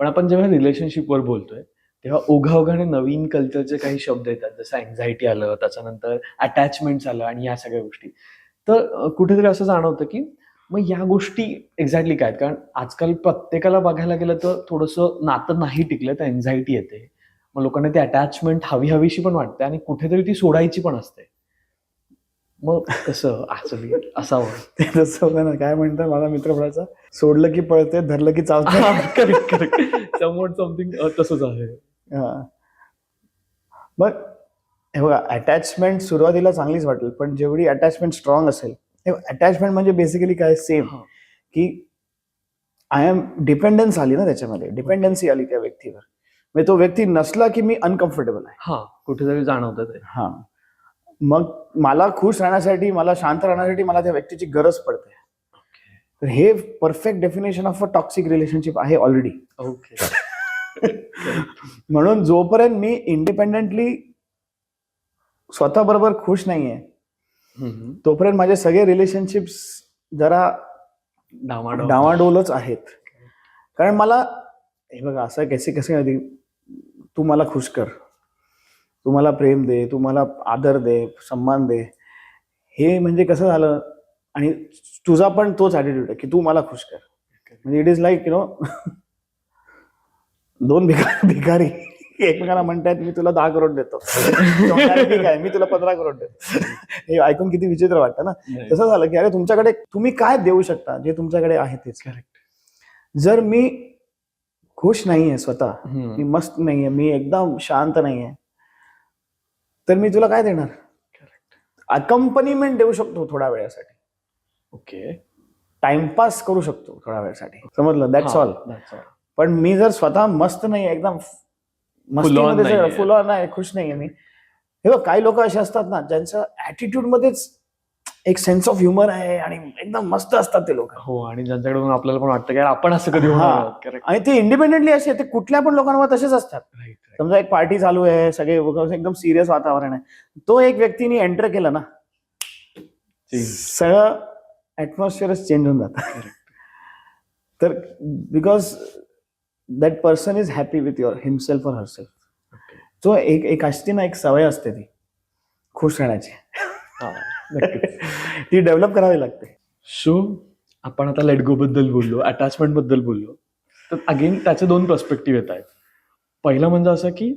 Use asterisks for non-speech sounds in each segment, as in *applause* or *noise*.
पण आपण जेव्हा रिलेशनशिपवर बोलतोय तेव्हा ओघाओघाने नवीन कल्चरचे काही शब्द येतात. जसं अँझायटी आलं त्याच्यानंतर अटॅचमेंट आलं आणि या सगळ्या गोष्टी. तर कुठेतरी असं जाणवतं की मग या गोष्टी एक्झॅक्टली काय आहेत? कारण आजकाल प्रत्येकाला बघायला गेलं तर थोडंसं नातं नाही टिकलं तर एन्झायटी येते. मग लोकांना ती अटॅचमेंट हवी हवीशी पण वाटते आणि कुठेतरी ती सोडायची पण असते. मग कसं? ऍक्च्युली असावं. *laughs* ते तसं होतं ना. काय म्हणतात माझा मित्र म्हणायचा सोडलं की पळते धरलं की चालतं. करेक्ट करेक्ट समवट समथिंग तसंच आहे. हा. मग हे बघा अटॅचमेंट सुरुवातीला चांगलीच वाटेल पण जेवढी अटॅचमेंट स्ट्रॉंग असेल अटॅचमेंट म्हणजे बेसिकली काय? सेम हा. की आय एम डिपेंडन्स आली ना त्याच्यामध्ये. डिपेंडन्सी आली त्या व्यक्तीवर. म्हणजे तो व्यक्ती नसला की मी अनकम्फर्टेबल आहे. हा कुठेतरी जाणवतं ते. हा. मग मला खुश राहण्यासाठी मला शांत राहण्यासाठी मला त्या व्यक्तीची गरज पडते. तर हे perfect definition of a toxic relationship आहे ऑलरेडी ओके *laughs* म्हणून जोपर्यंत मी इंडिपेंडेंटली स्वतः बरोबर खुश नाहीये तोपर्यंत माझे सगळे रिलेशनशिप्स जरा डावाडोलच आहेत. कारण मला हे बघा असं कसे कसे तू मला खुश कर. तू मला प्रेम दे तू मला आदर दे सन्मान दे. हे म्हणजे कसं झालं? आणि तुझा पण तोच ॲटिट्यूड आहे की तू मला खुश कर. म्हणजे it is like you know दोन भिकारी भिकारी *laughs* एकमेकांना म्हणतायत मी तुला दहा करोड देतो. *laughs* ठीक आहे मी तुला पंधरा करोड देतो. *laughs* हे ऐकून किती विचित्र वाटतं ना? तसं झालं की अरे तुमच्याकडे तुम्ही काय देऊ शकता? जे तुमच्याकडे आहे तेच. करेक्ट जर मी खुश नाहीये स्वतः मी मस्त नाहीये मी एकदम शांत नाहीये तर मी तुला काय देणार? अकंपनीमेंट देऊ शकतो थोड्या वेळासाठी. ओके टाइमपास करू शकतो थोड्या वेळासाठी. समजलं? दॅट्स ऑल पण मी जर स्वतः मस्त नाही एकदम मस्तीमध्ये जर नाहीये. फुल नाही खुश नाहीये मी. हे बघ काही लोक असे असतात ना ज्यांचं ऍटिट्यूड मध्येच एक सेन्स ऑफ ह्युमर आहे आणि एकदम मस्त असतात ते लोक. हो आणि ज्यांच्याकडून आपल्याला पण वाटतं की आपण असं कधी. आणि ते इंडिपेंडेंटली असे ते कुठल्या पण लोकांवर तसेच असतात. समजा एक पार्टी चालू आहे सगळे एकदम सिरियस वातावरण आहे. तो एक व्यक्तीने एंटर केलं ना. सगळं ऍटमॉस्फिअरच चेंज होऊन जातं. तर because that person is happy with your himself और हरसेल्फ. जो एक एक असते ना एक सवय असते ती. खुश राहण्याची. हा. ती डेव्हलप करावी लागते. सो आपण आता लेट गो बद्दल बोललो अटॅचमेंटबद्दल बोललो. तर अगेन त्याचे दोन पर्स्पेक्टिव्ह येत आहेत. पहिलं म्हणजे असं की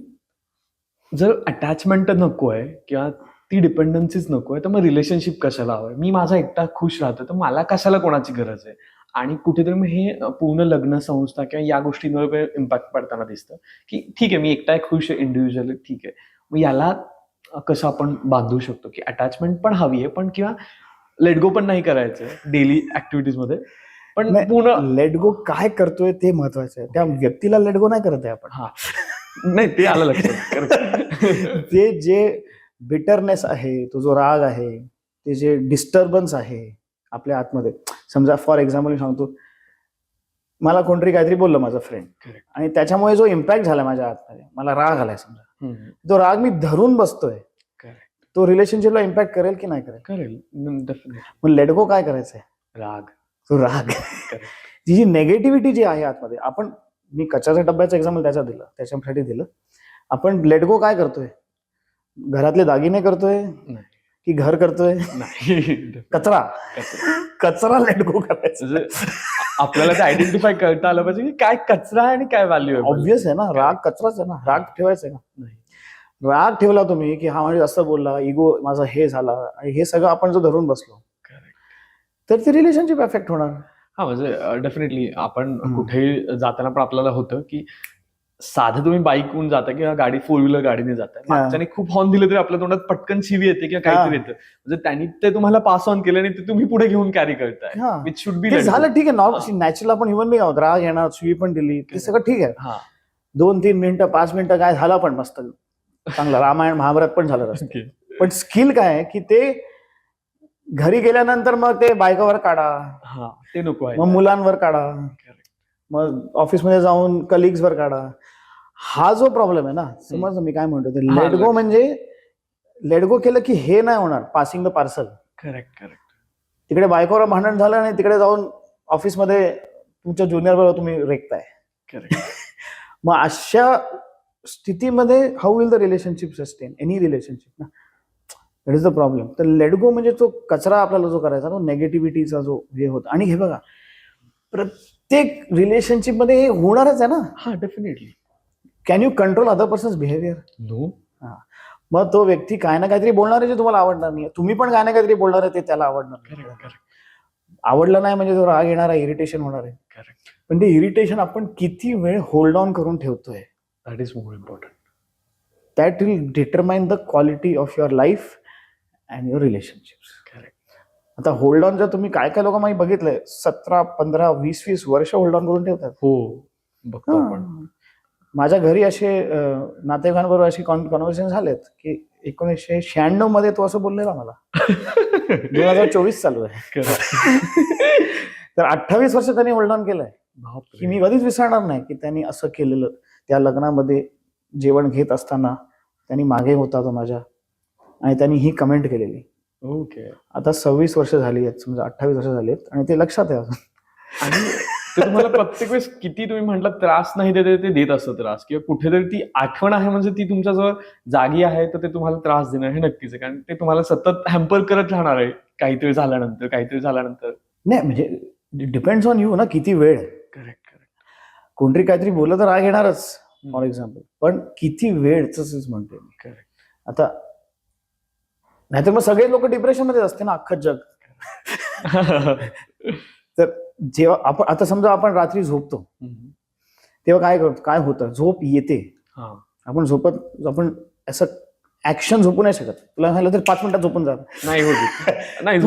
जर अटॅचमेंट नको आहे किंवा ती डिपेंडन्सीच नको आहे तर मग रिलेशनशिप कशाला हवं मी माझा एकटा खुश राहतो तर मला कशाला कोणाची गरज आहे? आणि कुठेतरी मग हे पूर्ण लग्न संस्था किंवा या गोष्टींवर इम्पॅक्ट पडताना दिसतं की ठीक आहे मी एकटा खुश आहे इंडिव्हिज्युअल ठीक आहे. मग याला कसं आपण बांधू शकतो की अटॅचमेंट पण हवी आहे पण किंवा लेट गो पण नाही करायचं डेली ॲक्टिव्हिटीजमध्ये पण नाही. पूर्ण लेट गो काय करतोय ते महत्वाचं आहे. त्या व्यक्तीला लेट गो नाही करत आहे आपण. हा. नाही ते आलं लक्षात. ते *laughs* जे बिटरनेस आहे तो जो राग आहे ते जे डिस्टर्बन्स आहे आपल्या आतमध्ये. समजा फॉर एक्झाम्पल सांगतो मला कोणतरी काहीतरी बोललं माझं फ्रेंड. आणि त्याच्यामुळे जो इम्पॅक्ट झाला माझ्या आतमध्ये मला राग आलाय समजा. तो राग मी धरून बसतोय. तो रिलेशनशिपला इम्पॅक्ट करेल की नाही करेल? करेल. मग लेटगो काय करायचंय? राग. तो राग. ती जी नेगेटिव्हिटी जी आहे आतमध्ये आपण मी कचऱ्याच्या डब्याचं एक्झाम्पल त्याचा दिलं त्याच्यासाठी दिलं. आपण लेटगो काय करतोय? घरातले दागिने करतोय. की घर करतोय? नाही. कचरा. कचरा. लेटगो करायचा. म्हणजे आपल्याला ते आयडेंटिफाय करता आलं पाहिजे की काय कचरा आहे आणि काय व्हॅल्यू आहे. ऑब्विस आहे ना राग कचराच आहे ना राग ठेवायचा आहे ना. नाही. राग ठेवला तुम्ही की हा म्हणजे असं बोलला इगो माझा हे झाला आणि हे सगळं आपण जो धरून बसलो. तर ते रिलेशनशिप एफेक्ट होणार. हा म्हणजे डेफिनेटली आपण. कुठेही जाताना पण आपल्याला होतं की साधं तुम्ही बाईकहून जाता किंवा गाडी फोर व्हीलर गाडीने जाताय. मागच्याने खूप हॉर्न दिले तरी आपल्या तोंडात पटकन शिवी येते किंवा काहीतरी येतं. म्हणजे त्यांनी ते तुम्हाला पास ऑन केलं आणि ते तुम्ही पुढे घेऊन कॅरी करताय हा. विच शुड बी झालं ठीक आहे. नॉर्मल नॅचरल आपण ह्युमन बी आहोत राग येणार सुई पण दिली ते सगळं ठीक आहे. हा. दोन तीन मिनिटं पाच मिनिटं काय झालं पण मस्त. चांगलं. रामायण महाभारत पण झालं *laughs* पण स्किल काय आहे की ते घरी गेल्यानंतर मग ते बायकावर काढा. हा ते नको आहे. मग मुलांवर काढा. मग ऑफिसमध्ये जाऊन कलिग्सवर काढा. हा जो प्रॉब्लेम आहे ना समज मी काय म्हणतो ते लक्ष. म्हणजे लेटगो केलं की हे नाही होणार passing the parcel correct correct तिकडे बायकोवर भांडण झालं आणि तिकडे जाऊन ऑफिसमध्ये तुमच्या ज्युनियर बरोबर तुम्ही रेखताय करेक्ट *laughs* मग अशा स्थितीमध्ये how will the relationship sustain any relationship ना? दॅट इज द प्रॉब्लेम तर लेट गो म्हणजे तो कचरा आपल्याला जो करायचा तो नेगेटिव्हिटीचा जो हे होता. आणि हे बघा प्रत्येक रिलेशनशिपमध्ये हे होणारच आहे ना? हा definitely can you control other persons behaviour no मग तो व्यक्ती काय ना काहीतरी बोलणार आहे जे तुम्हाला आवडणार नाही तुम्ही पण काय ना काहीतरी बोलणार आहे ते त्याला आवडणार नाही. आवडलं नाही म्हणजे तो राग येणार आहे इरिटेशन होणार आहे. करेक्ट पण ते इरिटेशन आपण किती वेळ होल्ड ऑन करून ठेवतोय? That is more important that will determine the quality of your life and your relationship correct आता होल्ड ऑन जर तुम्ही काय काय लोक माहिती बघितलंय सतरा पंधरा वीस वीस वर्ष होल्ड ऑन करून ठेवतात. हो बघतो आपण. माझ्या घरी असे नातेवाईकांबरोबर अशी कॉन्व्हर्सेशन झालेत की एकोणीसशे शहाण्णवमध्ये तो असं बोललेला मला. *laughs* दोन हजार चोवीस चालू आहे. *laughs* तर अठ्ठावीस वर्ष त्यांनी होल्ड ऑन केलंय. की मी कधीच विसरणार नाही की त्यांनी असं केलेलं. त्या लग्नामध्ये जेवण घेत असताना त्यांनी मागे होता तो माझ्या. आणि त्यांनी ही कमेंट केलेली. ओके आता सव्वीस वर्ष झाली आहेत समजा अठ्ठावीस वर्ष झाली आहेत आणि ते लक्षात आहे अजून. आणि ते तुम्हाला प्रत्येक वेळेस किती तुम्ही म्हटलं त्रास नाही देते ते देत असतं त्रास. किंवा कुठेतरी ती आठवण आहे म्हणजे ती तुमच्याजवळ जागी आहे तर ते तुम्हाला त्रास देणार हे नक्कीच आहे. कारण ते तुम्हाला सतत हॅम्पर करत राहणार आहे काहीतरी झाल्यानंतर काहीतरी झाल्यानंतर. नाही म्हणजे डिपेंड्स ऑन यू ना किती वेळ. करेक्ट करेक्ट कोणतरी काहीतरी बोललं तर राग येणारच फॉर एक्झाम्पल पण किती वेळच म्हणते मी. करेक्ट आता नाहीतर मग सगळे लोक डिप्रेशनमध्ये असते ना अख्खं जग. *laughs* तर जेव्हा आपण आता समजा आपण रात्री झोपतो. तेव्हा काय करतो काय होतं? झोप येते. आपण झोपत आपण असं ऍक्शन झोपू नाही शकत. तुला झालं तर पाच मिनिटात झोपून जात नाही *laughs* नाही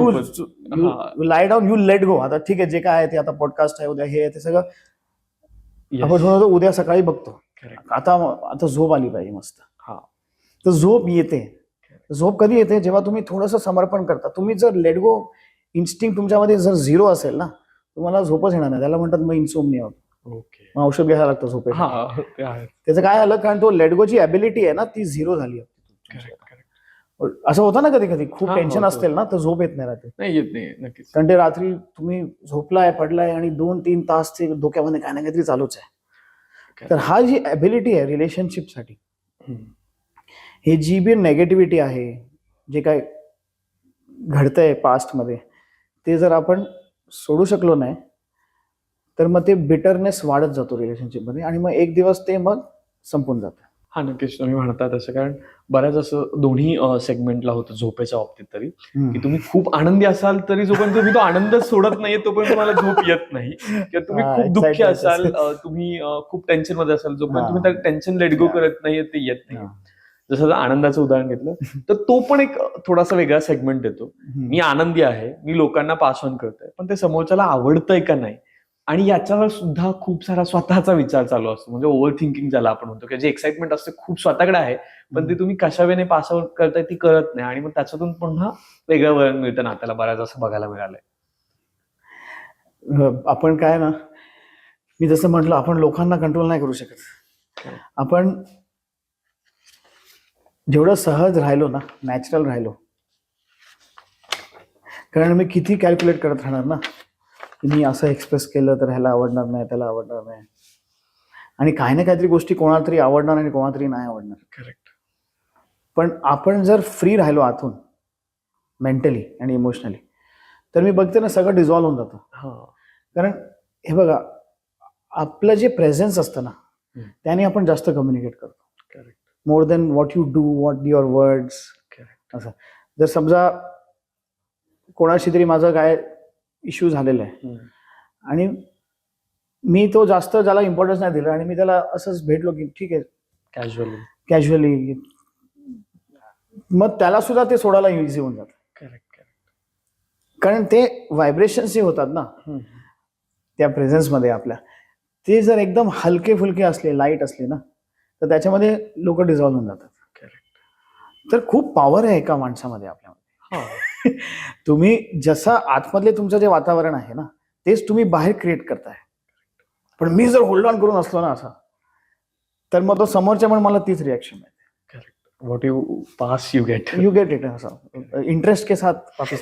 lie down you let go आता ठीक आहे जे काय आहे ते आता पॉडकास्ट आहे उद्या हे आहे ते सगळं. आपण उद्या सकाळी बघतो. आता आता झोप आली पाहिजे मस्त. हा. तर झोप येते. झोप कधी येते? जेव्हा तुम्ही थोडंसं समर्पण करता. तुम्ही जर लेट गो इन्स्टिंग तुमच्यामध्ये जर झिरो असेल ना तुम्हाला झोपच येणार नाही. त्याला म्हणतात मग इन्सोमनिया ओके. मग औषध घ्यायला लागतं झोपे हा त्याचं काय झालं? कारण तो लेटगोची अबिलिटी आहे ना ती झिरो झाली असं होतं ना कधी कधी खूप हा, टेन्शन होतं. असेल ना तर झोप येत नाही राहते नाही येत नाही नक्कीच. कारण ते रात्री तुम्ही झोपलाय पडलाय आणि दोन तीन तास ते डोक्यामध्ये काय ना काहीतरी चालूच आहे. तर हा जी अबिलिटी आहे रिलेशनशिपसाठी. हे जी बी नेगेटिव्हिटी आहे जे काय घडतंय पास्टमध्ये ते जर आपण सोडू शकलो नाही तर मग ते बिटरनेस वाढत जातो रिलेशनशिपमध्ये आणि मग एक दिवस ते मग संपून जातं. हा नक्कीच. तुम्ही म्हणता तसं. कारण बऱ्याच असं दोन्ही सेगमेंटला होतं झोपेच्या बाबतीत तरी. की तुम्ही खूप आनंदी असाल तरी जोपर्यंत तुम्ही तो आनंद सोडत नाहीये तोपर्यंत तुम्हाला झोप येत नाही. किंवा तुम्ही खूप दुःखी असाल तुम्ही खूप टेन्शनमध्ये असाल जोपर्यंत. तुम्ही त्या टेन्शन लेट गो. करत नाहीये ते येत नाही. जसं आनंदाचं उदाहरण घेतलं तर तो पण एक थोडासा वेगळा सेगमेंट हम्म. मी आनंदी आहे मी लोकांना पास ऑन करतोय पण ते समोरच्याला आवडतंय का नाही? आणि याच्यावर सुद्धा खूप सारा स्वतःचा विचार चालू असतो. म्हणजे ओव्हर थिंकिंग ज्याला आपण म्हणतो की जे एक्साइटमेंट असते खूप स्वतःकडे आहे पण ती तुम्ही कशा वेळेने पास आउट करताय ती कळत नाही. आणि मग त्याच्यातून पुन्हा वेगळं वळण मिळतं नात्याला बऱ्याच असं बघायला मिळालंय. आपण काय ना मी जसं म्हटलं आपण लोकांना कंट्रोल नाही करू शकत. आपण जेवढं सहज राहिलो ना नॅचरल राहिलो. कारण मी किती कॅल्क्युलेट करत राहणार ना? की मी असं एक्सप्रेस केलं तर ह्याला आवडणार नाही त्याला आवडणार नाही. आणि काही ना काहीतरी गोष्टी कोणाला तरी आवडणार आणि कोणाला तरी नाही आवडणार. करेक्ट पण आपण जर फ्री राहिलो आतून मेंटली आणि इमोशनली तर मी बघते ना सगळं डिझॉल्व्ह होऊन जातं. हा. कारण हे बघा आपलं जे प्रेझेन्स असतं ना. त्याने आपण जास्त कम्युनिकेट करतो. Correct more then what you do what your words correct असं. जर समजा कोणाशी तरी माझं काय इश्यू झालेला आहे. आणि मी तो जास्त ज्याला इम्पॉर्टन्स नाही दिला आणि मी त्याला असंच भेटलो की ठीक आहे. कॅज्युअली कॅज्युअली मग त्याला सुद्धा ते सोडायला इझी होऊन जातं. करेक्ट कारण ते व्हायब्रेशन्स जे होतात ना करेक्ट त्या प्रेझेन्समध्ये आपल्या. ते जर एकदम हलके फुलके असले लाइट असले ना तर त्याच्यामध्ये लोक डिझॉल्व्ह होऊन जातात. करेक्ट तर खूप पॉवर आहे एका माणसामध्ये आपल्यामध्ये. हा. *laughs* तुम्ही जसं आतमधले तुमचं जे वातावरण आहे ना तेच तुम्ही बाहेर क्रिएट करताय. पण मी जर होल्ड ऑन करून असलो ना असा तर मग तो समोरच्या पण मला तीच रिॲक्शन मिळते. Correct what you pass you get you get it असं. इंटरेस्ट के साथ वापस